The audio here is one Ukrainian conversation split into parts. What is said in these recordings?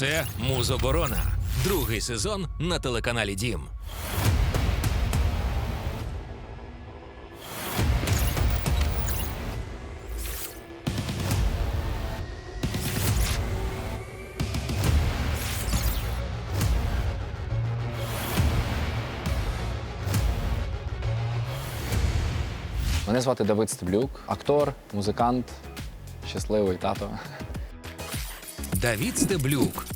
Це Музоборона. Другий сезон на телеканалі Дім. Мене звати Давид Стеблюк, актор, музикант, щасливий тато. Давід Стеблюк.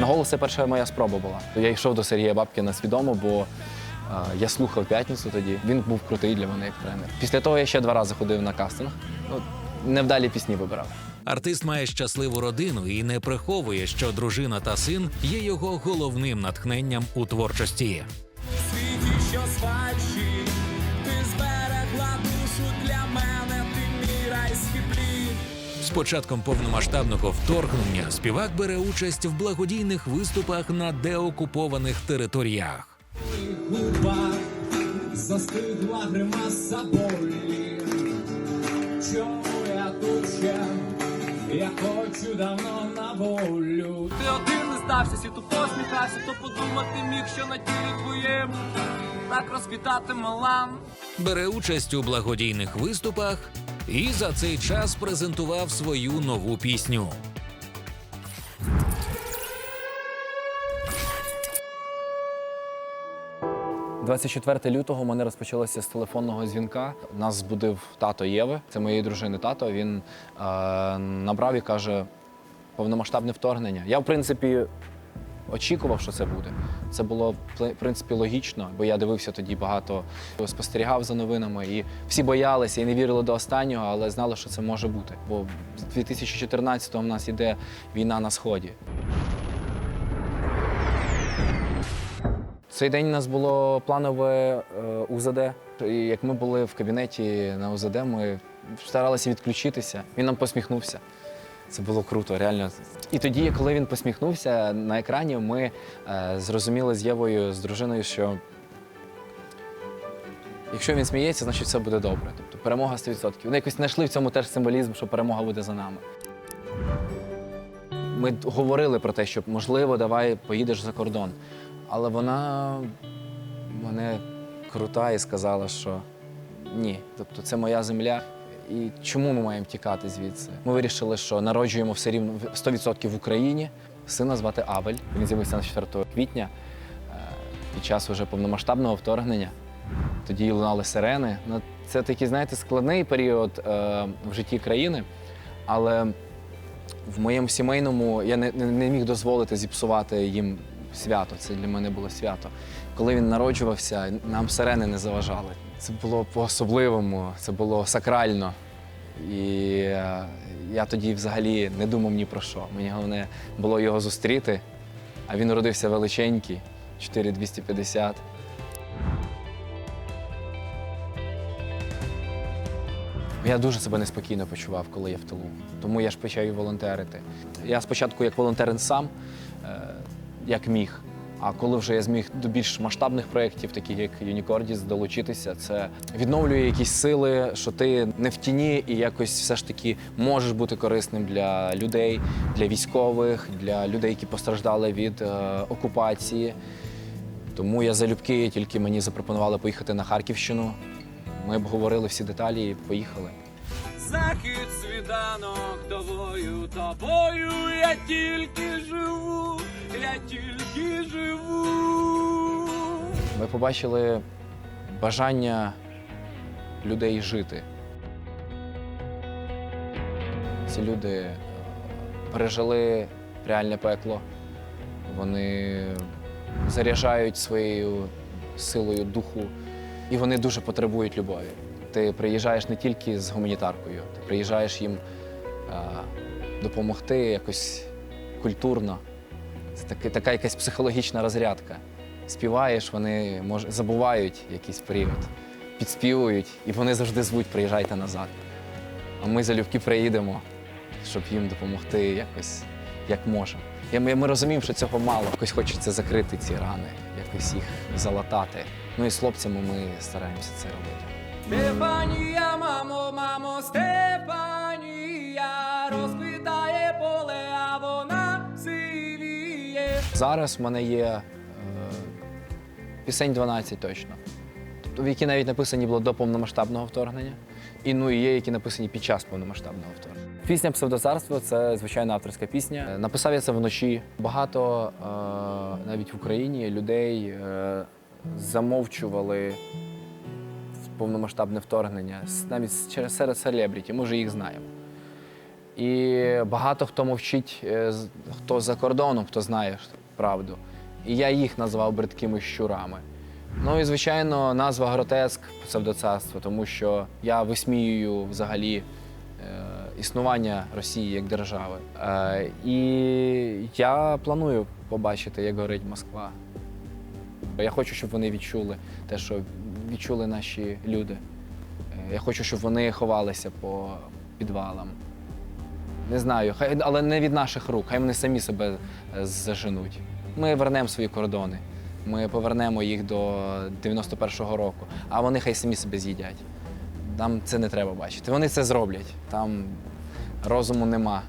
На голос це перша моя спроба була. Я йшов до Сергія Бабкіна свідомо, бо я слухав п'ятницю тоді. Він був крутий для мене як тренер. Після того я ще два рази ходив на кастинг. Ну, невдалі пісні вибирав. Артист має щасливу родину і не приховує, що дружина та син є його головним натхненням у творчості. світі, що свадчі. Ти зберегла душу для мене, ти мій райський плід. З початком повномасштабного вторгнення співак бере участь в благодійних виступах на деокупованих територіях. губах застигла гримаса болі. Чому я тут ще? Я хочу давно на волю. Ти один не здався, світу посміхався, то подумати міг, що на тілі твоєму так розквітати малан. Бере участь у благодійних виступах і за цей час презентував свою нову пісню. – 24 лютого у мене розпочалося з телефонного дзвінка. Нас збудив тато Єви, це моєї дружини тато. Він е, набрав і каже: повномасштабне вторгнення. Я, в принципі, очікував, що це буде. Це було в принципі логічно, бо я дивився тоді багато, спостерігав за новинами, і всі боялися і не вірили до останнього, але знали, що це може бути. Бо з 2014-го в нас іде війна на сході. Цей день у нас було планове е, УЗД. І як ми були в кабінеті на УЗД, ми старалися відключитися. Він нам посміхнувся. Це було круто, реально. І тоді, коли він посміхнувся на екрані, ми е, зрозуміли з Євою, з дружиною, що якщо він сміється, значить все буде добре. Тобто перемога 100%. Вони якось знайшли в цьому теж символізм, що перемога буде за нами. Ми говорили про те, що можливо, давай поїдеш за кордон. Але вона мене крута і сказала, що ні.Тобто це моя земля. І чому ми маємо тікати звідси? Ми вирішили, що народжуємо все рівно 100% в Україні. Сина звати Авель. Він з'явився на 4 квітня е, під час уже повномасштабного вторгнення. Тоді лунали сирени. Ну, це такий, знаєте, складний період е, в житті країни, але в моєму сімейному я не, не міг дозволити зіпсувати їм свято. Це для мене було свято. Коли він народжувався, нам сирени не заважали. Це було по-особливому, це було сакрально. І е, я тоді взагалі не думав ні про що. Мені головне було його зустріти, а він родився величенький, 4250. Я дуже себе неспокійно почував, коли я в тилу. Тому я ж почав і волонтерити. Я спочатку як волонтерин сам, е, як міг. А коли вже я зміг до більш масштабних проєктів, таких як Юнікордіс, долучитися, це відновлює якісь сили, що ти не в тіні і якось все ж таки можеш бути корисним для людей, для військових, для людей, які постраждали від е, окупації. Тому я залюбки, тільки мені запропонували поїхати на Харківщину. Ми обговорили всі деталі і поїхали. Захід світанок тобою, тобою я тільки живу, я тільки живу. Ми побачили бажання людей жити. Ці люди е, пережили реальне пекло. Вони заряджають своєю силою духу, і вони дуже потребують любові. Ти приїжджаєш не тільки з гуманітаркою, ти приїжджаєш їм е, допомогти якось культурно. Це таки, така якась психологічна розрядка. Співаєш, вони може, забувають якийсь період, підспівують, і вони завжди звуть приїжджайте назад. А ми залюбки приїдемо, щоб їм допомогти якось як можемо. І ми, ми розуміємо, що цього мало. Якось хочеться закрити ці рани, якось їх залатати. Ну і з хлопцями ми стараємося це робити. Стефанія, мамо, мамо, Стефанія, Зараз в мене є е, пісень 12 точно. Тобто, які навіть написані було до повномасштабного вторгнення, і ну і є, які написані під час повномасштабного вторгнення. Пісня Псевдоцарство це звичайно авторська пісня. Е, Написав я це вночі. Багато е, навіть в Україні людей е, замовчували повномасштабне вторгнення, навіть через серед селебріті, ми вже їх знаємо. І багато хто мовчить, е, хто за кордоном, хто знає правду. І я їх назвав бридкими щурами. Ну і звичайно, назва гротеск псевдоцарство, тому що я висміюю взагалі е, існування Росії як держави. Е, і я планую побачити, як горить Москва. Я хочу, щоб вони відчули те, що відчули наші люди. Е, Я хочу, щоб вони ховалися по підвалам. Не знаю, хай, але не від наших рук, хай вони самі себе е, заженуть. Ми вернемо свої кордони. Ми повернемо їх до 91-го року, а вони хай самі себе з'їдять. Нам це не треба бачити. Вони це зроблять. Там розуму нема.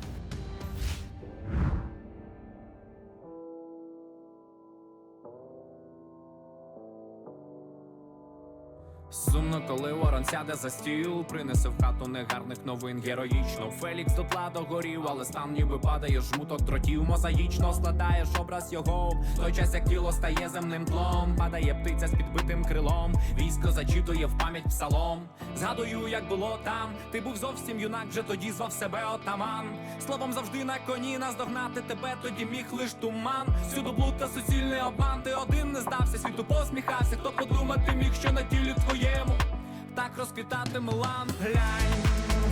Коли сяде за стіл, принесе в хату негарних новин героїчно. Фелікс дотла догорів, але стан ніби падає жмуток дротів. Мозаїчно складаєш образ його. Той час як тіло стає земним тлом, падає птиця з підбитим крилом. Військо зачитує в пам'ять псалом. Згадую, як було там. Ти був зовсім юнак, вже тоді звав себе отаман. Словом завжди на коні наздогнати тебе, тоді міг лиш туман. Всюду блуд суцільний обман. Ти один не здався, світу посміхався. Хто подумати міг, що на тілі твоєму так розквітати мелан. Глянь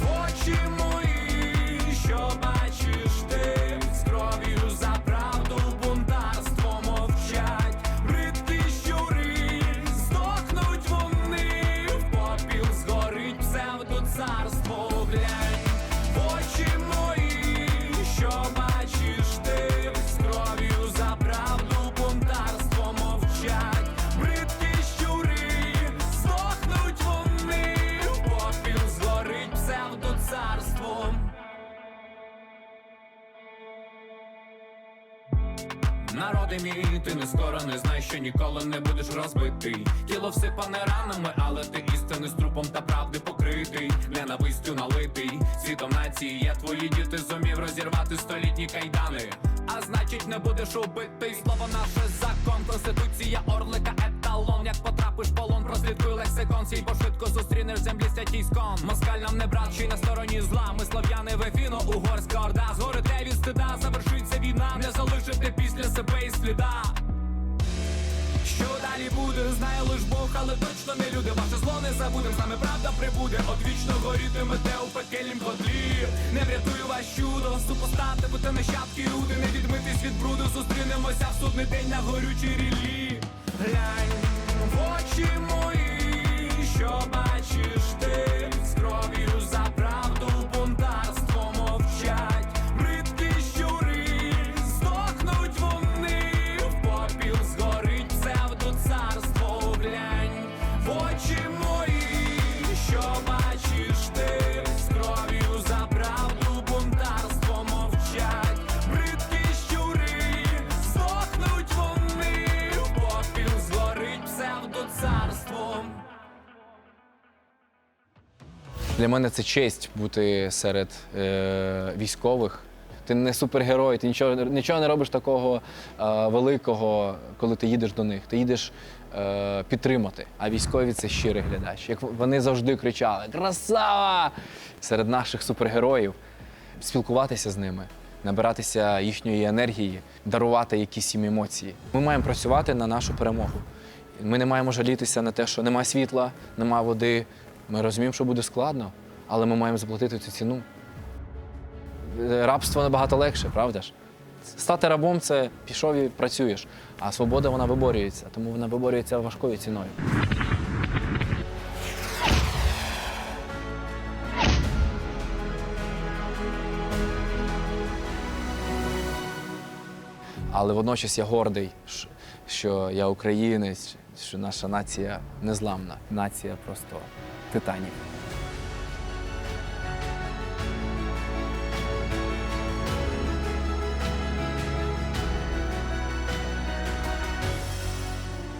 в очі мої, що бачиш ти з кров'ю за правду бунтарство мовчать. Бридкі щури, здохнуть вони, в попіл згорить псевдоцарство. Глянь Народи мій, ти не скоро не знаєш, що ніколи не будеш розбитий. Тіло всипане ранами, але ти істини з трупом та правди покритий, ненавистю налитий. Світом нації є твої діти зумів розірвати столітні кайдани. А значить, не будеш убитий. Слово наше закон, конституція, орлика, еталон. Як потрапиш в полон, прослідкуй лексикон, сій пошвидко зустрінеш землі святій скон. Москаль нам не брат, чи на стороні зла. Ми слав'яни вефіно, угорська орда. Сліда. Що далі буде, знає лиш Бог, але точно не люди. Ваше зло не забудем, з нами правда прибуде. Одвічно горітимете у пекельнім котлі. Не врятую вас чудо, супостати, будьте нащадки люди. Не відмитись від бруду, зустрінемося в судний день на горючій ріллі. Глянь в очі мої, що бачиш згорить псевдоцарство. Для мене це честь бути серед е, військових. Ти не супергерой, ти нічого, нічого не робиш такого е, великого, коли ти їдеш до них. Ти їдеш е, підтримати. А військові це щирий глядач. Як вони завжди кричали Красава! Серед наших супергероїв спілкуватися з ними, набиратися їхньої енергії, дарувати якісь їм емоції. Ми маємо працювати на нашу перемогу. Ми не маємо жалітися на те, що немає світла, немає води. Ми розуміємо, що буде складно, але ми маємо заплатити цю ціну. Е, Рабство набагато легше, правда ж? Стати рабом це пішов і працюєш, а свобода вона виборюється, тому вона виборюється важкою ціною. Але водночас я гордий, що я українець, що наша нація незламна. Нація просто титанів.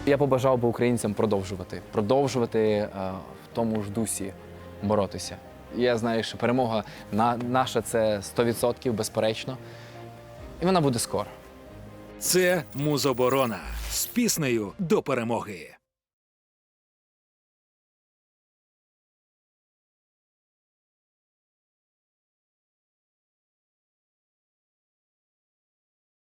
Я побажав би українцям продовжувати, продовжувати е, в тому ж дусі боротися. Я знаю, що перемога на, наша це 100% безперечно, і вона буде скоро. Це музоборона з піснею до перемоги.